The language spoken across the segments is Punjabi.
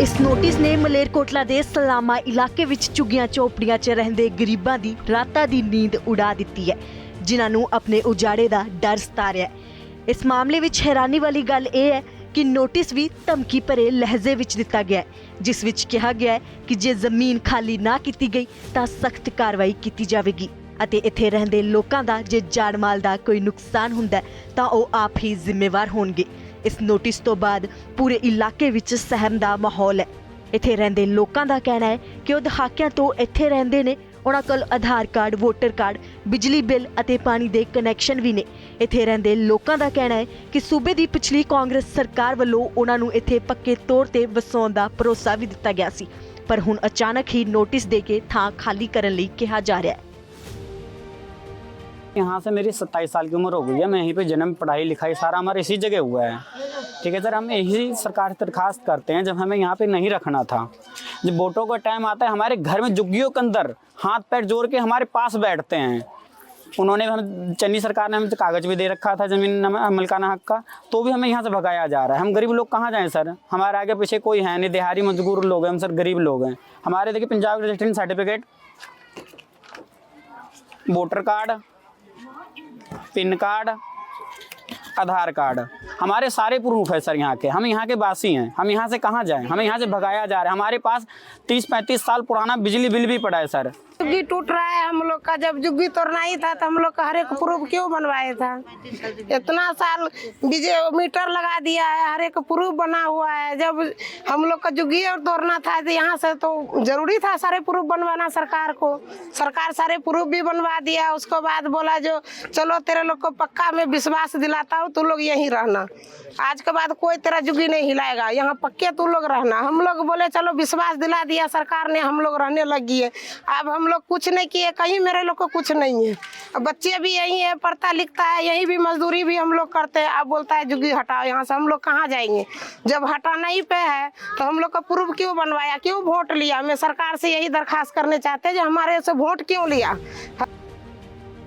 ਇਸ ਨੋਟਿਸ ਨੇ ਮਲੇਰਕੋਟਲਾ ਦੇ ਸਲਾਮਾ ਇਲਾਕੇ ਵਿੱਚ ਝੁੱਗੀਆਂ ਝੋਪੜੀਆਂ 'ਚ ਰਹਿੰਦੇ ਗਰੀਬਾਂ ਦੀ ਰਾਤਾਂ ਦੀ ਨੀਂਦ ਉਡਾ ਦਿੱਤੀ ਹੈ, ਜਿਨ੍ਹਾਂ ਨੂੰ ਆਪਣੇ ਉਜਾੜੇ ਦਾ ਡਰ ਸਤਾ ਇਸ ਮਾਮਲੇ ਵਿੱਚ ਹੈਰਾਨੀ ਵਾਲੀ ਗੱਲ ਇਹ ਹੈ ਕਿ ਨੋਟਿਸ ਵੀ ਧਮਕੀ ਭਰੇ ਲਹਿਜ਼ੇ ਵਿੱਚ ਦਿੱਤਾ ਗਿਆ ਹੈ, ਜਿਸ ਵਿੱਚ ਕਿਹਾ ਗਿਆ ਹੈ ਕਿ ਜੇ ਜ਼ਮੀਨ ਖਾਲੀ ਨਾ ਕੀਤੀ ਗਈ ਤਾਂ ਸਖਤ ਕਾਰਵਾਈ ਕੀਤੀ ਜਾਵੇਗੀ ਅਤੇ ਇੱਥੇ ਰਹਿੰਦੇ ਲੋਕਾਂ ਦਾ ਜੇ ਜਾਨ ਮਾਲ ਦਾ ਕੋਈ ਨੁਕਸਾਨ ਹੁੰਦਾ ਤਾਂ ਉਹ ਆਪ ਹੀ ਜ਼ਿੰਮੇਵਾਰ ਹੋਣਗੇ। ਇਸ ਨੋਟਿਸ ਤੋਂ ਬਾਅਦ ਪੂਰੇ ਇਲਾਕੇ ਵਿੱਚ ਸਹਿਮ ਦਾ ਮਾਹੌਲ ਹੈ ਇੱਥੇ ਰਹਿੰਦੇ ਲੋਕਾਂ ਦਾ ਕਹਿਣਾ ਹੈ ਕਿ ਉਹ ਦਹਾਕਿਆਂ ਤੋਂ ਇੱਥੇ ਰਹਿੰਦੇ ਨੇ ਉਹਨਾਂ ਕੋਲ ਆਧਾਰ ਕਾਰਡ ਵੋਟਰ ਕਾਰਡ ਬਿਜਲੀ ਬਿੱਲ ਅਤੇ ਪਾਣੀ ਦੇ ਕਨੈਕਸ਼ਨ ਵੀ ਨੇ ਇੱਥੇ ਰਹਿੰਦੇ ਲੋਕਾਂ ਦਾ ਕਹਿਣਾ ਹੈ ਕਿ ਸੂਬੇ ਦੀ ਪਿਛਲੀ ਕਾਂਗਰਸ ਸਰਕਾਰ ਵੱਲੋਂ ਉਹਨਾਂ ਨੂੰ ਇੱਥੇ ਪੱਕੇ ਤੌਰ ਤੇ ਵਸਾਉਣ ਦਾ ਭਰੋਸਾ ਵੀ ਦਿੱਤਾ ਗਿਆ ਸੀ ਪਰ ਹੁਣ ਅਚਾਨਕ ਹੀ ਨੋਟਿਸ ਦੇ ਕੇ ਥਾਂ ਖਾਲੀ ਕਰਨ ਲਈ ਕਿਹਾ ਜਾ ਰਿਹਾ ਹੈ यहाँ से मेरी सत्ताईस साल की उम्र हो गई है मैं यहीं पे जन्म पढ़ाई लिखाई सारा हमारा इसी जगह हुआ है ठीक है सर हम यही सरकार से दरखास्त करते हैं, जब हमें यहाँ पे नहीं रखना था। जब वोटों का टाइम आता है, हमारे घर में जुग्गियों के अंदर हाथ पैर जोड़ के हमारे पास बैठते हैं। उन्होंने हम, चन्नी सरकार ने हमें तो कागज़ भी दे रखा था ज़मीन मलकाना हक का तो भी हमें यहाँ से भगाया जा रहा है। हम गरीब लोग कहाँ जाएँ सर? हमारे आगे पीछे कोई है नहीं, दिहाड़ी मजदूर लोग हैं हम सर, गरीब लोग हैं। हमारे देखिए, Punjab registration certificate voter card PAN card Aadhaar card हमारे सारे प्रूफ है सर यहाँ के, हम यहाँ के वासी हैं, हम यहाँ से कहाँ जाएँ, हमें यहाँ से भगाया जा रहा है। हमारे पास 30-35 साल पुराना बिजली बिल भी पड़ा है, सर। जुग्गी टूट रहा है हम लोग का, जब जुग्गी तोड़ना ही था तो हम लोग का हर एक प्रूफ क्यों बनवाया था? इतना साल बिजली मीटर लगा दिया है, हर एक प्रूफ बना हुआ है। जब हम लोग का जुग्गी और तोड़ना था तो यहाँ से तो ज़रूरी था सारे प्रूफ बनवाना सरकार को। सरकार सारे प्रूफ भी बनवा दिया, उसके बाद बोला जो, चलो तेरे लोग को पक्का मैं विश्वास दिलाता हूँ, तू लोग यहीं रहना। आज के बाद कोई तेरा जुग्गी नहीं हिलाएगा। यहाँ पक्के तू लोग रहना। हम लोग बोले, चलो विश्वास दिला दिया, सरकार ने हम लोग रहने लगी है। अब हम लोग कुछ नहीं किए, कहीं मेरे लोग को कुछ नहीं है। बच्चे भी यही है, पढ़ता लिखता है, यहीं भी मजदूरी भी हम लोग करते हैं। अब बोलता है जुग्गी हटाओ यहाँ से, हम लोग कहाँ जाएँगे? जब हटाना ही पे है तो हम लोग का प्रूफ क्यों बनवाया? क्यों वोट लिया? मैं सरकार से यही दरखास्त करने चाहते हैं, जो हमारे से वोट क्यों लिया?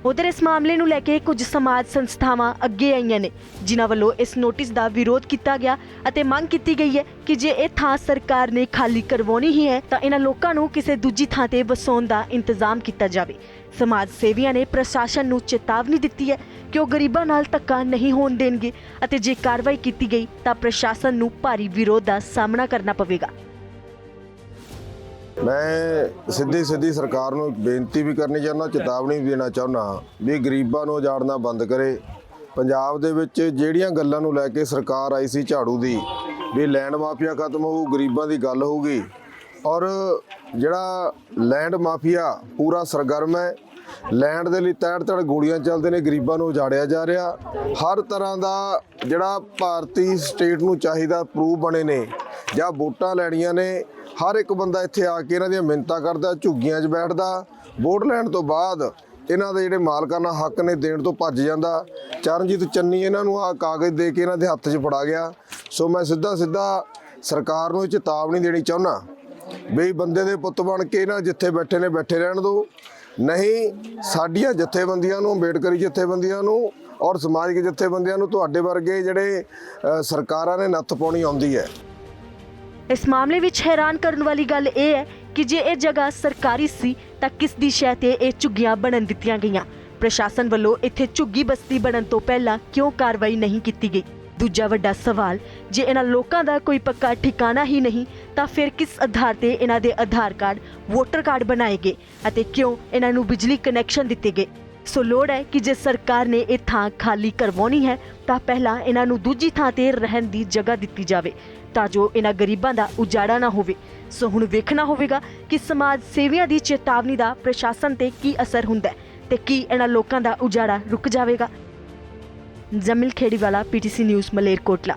ਉਧਰ ਇਸ ਮਾਮਲੇ ਨੂੰ ਲੈ ਕੇ ਕੁਝ ਸਮਾਜ ਸੰਸਥਾਵਾਂ ਅੱਗੇ ਆਈਆਂ ਨੇ, ਜਿਨ੍ਹਾਂ ਵੱਲੋਂ ਇਸ ਨੋਟਿਸ ਦਾ ਵਿਰੋਧ ਕੀਤਾ ਗਿਆ ਅਤੇ ਮੰਗ ਕੀਤੀ ਗਈ ਹੈ ਕਿ ਜੇ ਇਹ ਥਾਂ ਸਰਕਾਰ ਨੇ ਖਾਲੀ ਕਰਵਾਉਣੀ ਹੀ ਹੈ, ਤਾਂ ਇਹਨਾਂ ਲੋਕਾਂ ਨੂੰ ਕਿਸੇ ਦੂਜੀ ਥਾਂ ਤੇ ਵਸਾਉਣ ਦਾ ਇੰਤਜ਼ਾਮ ਕੀਤਾ ਜਾਵੇ। ਸਮਾਜ ਸੇਵੀਆਂ ਨੇ ਪ੍ਰਸ਼ਾਸਨ ਨੂੰ ਚੇਤਾਵਨੀ ਦਿੱਤੀ ਹੈ ਕਿ ਉਹ ਗਰੀਬਾਂ ਨਾਲ ਧੱਕਾ ਨਹੀਂ ਹੋਣ ਦੇਣਗੇ ਅਤੇ ਜੇ ਕਾਰਵਾਈ ਕੀਤੀ ਗਈ, ਤਾਂ ਪ੍ਰਸ਼ਾਸਨ ਨੂੰ ਭਾਰੀ ਵਿਰੋਧ ਦਾ ਸਾਹਮਣਾ ਕਰਨਾ ਪਵੇਗਾ। ਮੈਂ ਸਿੱਧੀ ਸਿੱਧੀ ਸਰਕਾਰ ਨੂੰ ਬੇਨਤੀ ਵੀ ਕਰਨੀ ਚਾਹੁੰਦਾ, ਚੇਤਾਵਨੀ ਵੀ ਦੇਣਾ ਚਾਹੁੰਦਾ ਵੀ ਗਰੀਬਾਂ ਨੂੰ ਉਜਾੜਨਾ ਬੰਦ ਕਰੇ। ਪੰਜਾਬ ਦੇ ਵਿੱਚ ਜਿਹੜੀਆਂ ਗੱਲਾਂ ਨੂੰ ਲੈ ਕੇ ਸਰਕਾਰ ਆਈ ਸੀ ਝਾੜੂ ਦੀ, ਵੀ ਲੈਂਡ ਮਾਫੀਆ ਖਤਮ ਹੋਊ, ਗਰੀਬਾਂ ਦੀ ਗੱਲ ਹੋਊਗੀ। ਔਰ ਜਿਹੜਾ ਲੈਂਡ ਮਾਫੀਆ ਪੂਰਾ ਸਰਗਰਮ ਹੈ, ਲੈਂਡ ਦੇ ਲਈ ਤੜ ਤੜ ਗੋਲੀਆਂ ਚੱਲਦੇ ਨੇ, ਗਰੀਬਾਂ ਨੂੰ ਉਜਾੜਿਆ ਜਾ ਰਿਹਾ। ਹਰ ਤਰ੍ਹਾਂ ਦਾ ਜਿਹੜਾ ਭਾਰਤੀ ਸਟੇਟ ਨੂੰ ਚਾਹੀਦਾ ਪ੍ਰੂਫ ਬਣੇ ਨੇ ਜਾਂ ਵੋਟਾਂ ਲੈਣੀਆਂ ਨੇ ਹਰ ਇੱਕ ਬੰਦਾ ਇੱਥੇ ਆ ਕੇ ਇਹਨਾਂ ਦੀਆਂ ਮਿੰਨਤਾਂ ਕਰਦਾ, ਝੁੱਗੀਆਂ 'ਚ ਬੈਠਦਾ। ਵੋਟ ਲੈਣ ਤੋਂ ਬਾਅਦ ਇਹਨਾਂ ਦੇ ਜਿਹੜੇ ਮਾਲਕਾਨਾ ਹੱਕ ਨੇ ਦੇਣ ਤੋਂ ਭੱਜ ਜਾਂਦਾ। ਚਰਨਜੀਤ ਚੰਨੀ ਇਹਨਾਂ ਨੂੰ ਆ ਕਾਗਜ਼ ਦੇ ਕੇ ਇਹਨਾਂ ਦੇ ਹੱਥ 'ਚ ਫੜਾ ਗਿਆ। ਸੋ ਮੈਂ ਸਿੱਧਾ ਸਿੱਧਾ ਸਰਕਾਰ ਨੂੰ ਇਹ ਚੇਤਾਵਨੀ ਦੇਣੀ ਚਾਹੁੰਦਾ ਵੀ ਬੰਦੇ ਦੇ ਪੁੱਤ ਬਣ ਕੇ ਇਹਨਾਂ ਜਿੱਥੇ ਬੈਠੇ ਨੇ, ਬੈਠੇ ਰਹਿਣ ਦਿਓ। ਨਹੀਂ, ਸਾਡੀਆਂ ਜਥੇਬੰਦੀਆਂ ਨੂੰ, ਅੰਬੇਡਕਰੀ ਜਥੇਬੰਦੀਆਂ ਨੂੰ ਔਰ ਸਮਾਜਿਕ ਜਥੇਬੰਦੀਆਂ ਨੂੰ ਤੁਹਾਡੇ ਵਰਗੇ ਜਿਹੜੇ ਸਰਕਾਰਾਂ ਨੇ ਨੱਥ ਪਾਉਣੀ ਆਉਂਦੀ ਹੈ। ਇਸ ਮਾਮਲੇ ਵਿੱਚ ਹੈਰਾਨ ਕਰਨ ਵਾਲੀ ਗੱਲ ਇਹ ਹੈ ਕਿ ਜੇ ਇਹ ਜਗ੍ਹਾ ਸਰਕਾਰੀ ਸੀ, ਤਾਂ ਕਿਸ ਦੀ ਸ਼ੈ ਤੇ ਇਹ ਝੁੱਗੀਆਂ ਬਣਨ ਦਿੱਤੀਆਂ ਗਈਆਂ? ਪ੍ਰਸ਼ਾਸਨ ਵੱਲੋਂ ਇੱਥੇ ਝੁੱਗੀ ਬਸਤੀ ਬਣਨ ਤੋਂ ਪਹਿਲਾਂ ਕਿਉਂ ਕਾਰਵਾਈ ਨਹੀਂ ਕੀਤੀ ਗਈ? ਦੂਜਾ ਵੱਡਾ ਸਵਾਲ, ਜੇ ਇਹਨਾਂ ਲੋਕਾਂ ਦਾ ਕੋਈ ਪੱਕਾ ਠਿਕਾਣਾ ਹੀ ਨਹੀਂ, ਤਾਂ ਫਿਰ ਕਿਸ ਆਧਾਰ ਤੇ ਇਹਨਾਂ ਦੇ ਆਧਾਰ ਕਾਰਡ, ਵੋਟਰ ਕਾਰਡ ਬਣਾਏ ਗਏ ਅਤੇ ਕਿਉਂ ਇਹਨਾਂ ਨੂੰ ਬਿਜਲੀ ਕਨੈਕਸ਼ਨ ਦਿੱਤੇ ਗਏ? ਸੋ ਲੋੜ ਹੈ ਕਿ ਜੇ ਸਰਕਾਰ ਨੇ ਇਹ ਥਾਂ ਖਾਲੀ ਕਰਵਾਉਣੀ ਹੈ, ਤਾਂ ਪਹਿਲਾਂ ਇਹਨਾਂ ਨੂੰ ਦੂਜੀ ਥਾਂ ਤੇ ਰਹਿਣ ਦੀ ਜਗ੍ਹਾ ਦਿੱਤੀ ਜਾਵੇ। ਤਾਂ ਜੋ ਇਹਨਾਂ ਗਰੀਬਾਂ ਦਾ ਉਜਾੜਾ ਨਾ ਹੋਵੇ। ਸੋ ਹੁਣ ਵੇਖਣਾ ਹੋਵੇਗਾ ਕਿ ਸਮਾਜ ਸੇਵੀਆਂ ਦੀ ਚੇਤਾਵਨੀ ਦਾ ਪ੍ਰਸ਼ਾਸਨ ਤੇ ਕੀ ਅਸਰ ਹੁੰਦਾ ਹੈ ਤੇ ਕੀ ਇਹਨਾਂ ਲੋਕਾਂ ਦਾ ਉਜਾੜਾ ਰੁਕ ਜਾਵੇਗਾ। Jamil Kheri Kheriwala PTC news, Malerkotla.